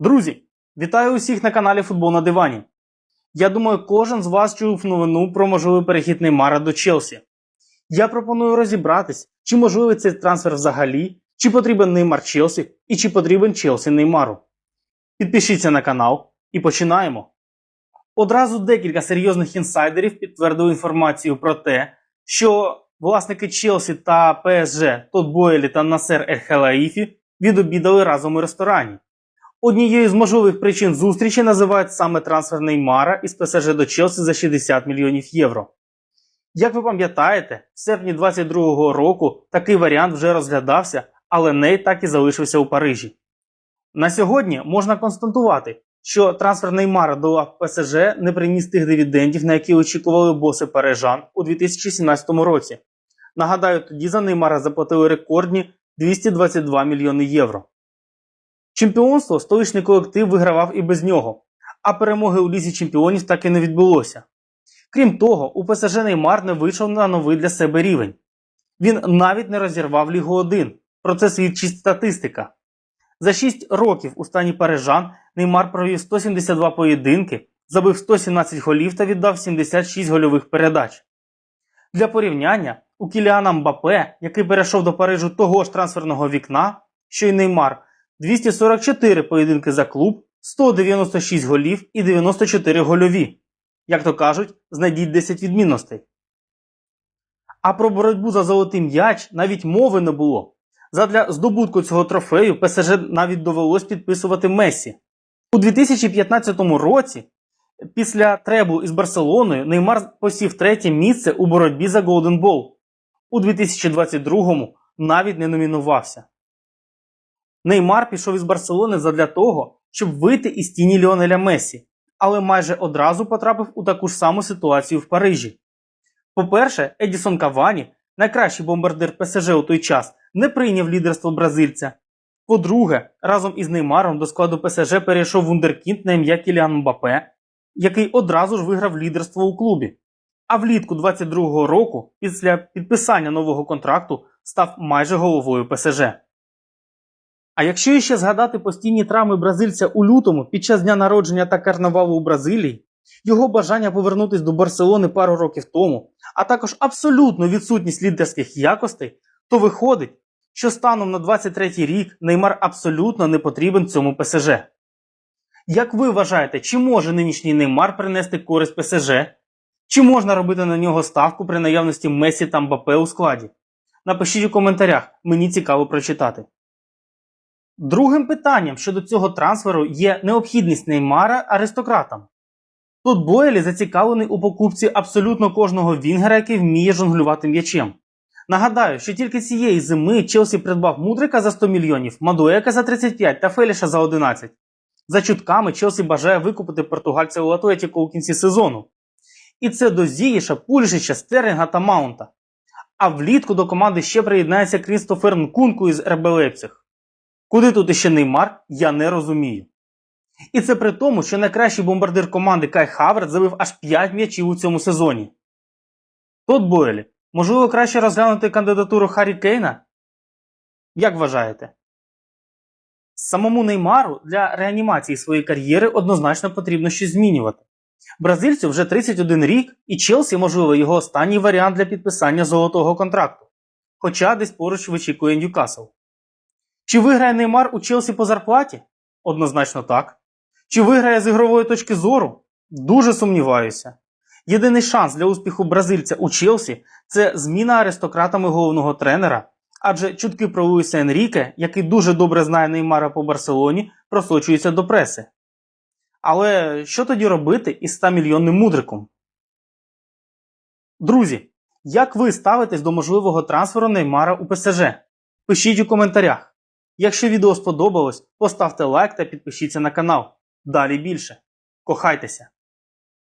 Друзі, вітаю усіх на каналі Футбол на дивані. Я думаю, кожен з вас чув новину про можливий перехід Неймара до Челсі. Я пропоную розібратись, чи можливий цей трансфер взагалі, чи потрібен Неймар Челсі і чи потрібен Челсі Неймару. Підпишіться на канал і починаємо. Одразу декілька серйозних інсайдерів підтвердили інформацію про те, що власники Челсі та ПСЖ Тодд Бойлі та Насер Ель Хелаїфі відобідали разом у ресторані. Однією з можливих причин зустрічі називають саме трансфер Неймара із ПСЖ до Челсі за 60 мільйонів євро. Як ви пам'ятаєте, в серпні 22-го року такий варіант вже розглядався, але Ней так і залишився у Парижі. На сьогодні можна констатувати, що трансфер Неймара до ПСЖ не приніс тих дивідендів, на які очікували боси парижан у 2017 році. Нагадаю, тоді за Неймара заплатили рекордні 222 мільйони євро. Чемпіонство столичний колектив вигравав і без нього, а перемоги у лізі чемпіонів так і не відбулося. Крім того, у ПСЖ Неймар не вийшов на новий для себе рівень. Він навіть не розірвав Лігу 1. Про це свідчить статистика. За 6 років у стані парижан Неймар провів 172 поєдинки, забив 117 голів та віддав 76 гольових передач. Для порівняння, у Кіліана Мбапе, який перейшов до Парижу того ж трансферного вікна, що й Неймар, 244 поєдинки за клуб, 196 голів і 94 гольові. Як то кажуть, знайдіть 10 відмінностей. А про боротьбу за золотий м'яч навіть мови не було. Задля здобутку цього трофею ПСЖ навіть довелось підписувати Месі. У 2015 році, після требу із Барселоною, Неймар посів третє місце у боротьбі за Golden Ball. У 2022-му навіть не номінувався. Неймар пішов із Барселони задля того, щоб вийти із тіні Ліонеля Месі, але майже одразу потрапив у таку ж саму ситуацію в Парижі. По-перше, Едісон Кавані, найкращий бомбардир ПСЖ у той час, не прийняв лідерство бразильця. По-друге, разом із Неймаром до складу ПСЖ перейшов вундеркінд на ім'я Кіліан Мбапе, який одразу ж виграв лідерство у клубі. А влітку 22-го року, після підписання нового контракту, став майже головою ПСЖ. А якщо іще згадати постійні травми бразильця у лютому під час дня народження та карнавалу у Бразилії, його бажання повернутися до Барселони пару років тому, а також абсолютну відсутність лідерських якостей, то виходить, що станом на 23-й рік Неймар абсолютно не потрібен цьому ПСЖ. Як ви вважаєте, чи може нинішній Неймар принести користь ПСЖ? Чи можна робити на нього ставку при наявності Месі та Мбапе у складі? Напишіть у коментарях, мені цікаво прочитати. Другим питанням щодо цього трансферу є необхідність Неймара аристократам. Тут Бойлі зацікавлений у покупці абсолютно кожного вінгера, який вміє жонглювати м'ячем. Нагадаю, що тільки цієї зими Челсі придбав Мудрика за 100 мільйонів, Мадуека за 35 та Феліша за 11. За чутками Челсі бажає викупити португальця у Атлетіко у кінці сезону. І це до Зіїша, Пульшича, Стерлінга та Маунта. А влітку до команди ще приєднається Крістофер Нкунку із Лейпциг. Куди тут іще Неймар, я не розумію. І це при тому, що найкращий бомбардир команди Кай Хаверт забив аж 5 м'ячів у цьому сезоні. Тот Бойлі, можливо, краще розглянути кандидатуру Харі Кейна? Як вважаєте? Самому Неймару для реанімації своєї кар'єри однозначно потрібно щось змінювати. Бразильцю вже 31 рік, і Челсі, можливо, його останній варіант для підписання золотого контракту. Хоча десь поруч вичікує Ньюкасл. Чи виграє Неймар у Челсі по зарплаті? Однозначно так. Чи виграє з ігрової точки зору? Дуже сумніваюся. Єдиний шанс для успіху бразильця у Челсі це зміна аристократами головного тренера, адже чутки про Луїса Енріке, який дуже добре знає Неймара по Барселоні, просочуються до преси. Але що тоді робити із 100 мільйонним мудриком? Друзі, як ви ставитесь до можливого трансферу Неймара у ПСЖ? Пишіть у коментарях. Якщо відео сподобалось, поставте лайк та підпишіться на канал. Далі більше. Кохайтеся!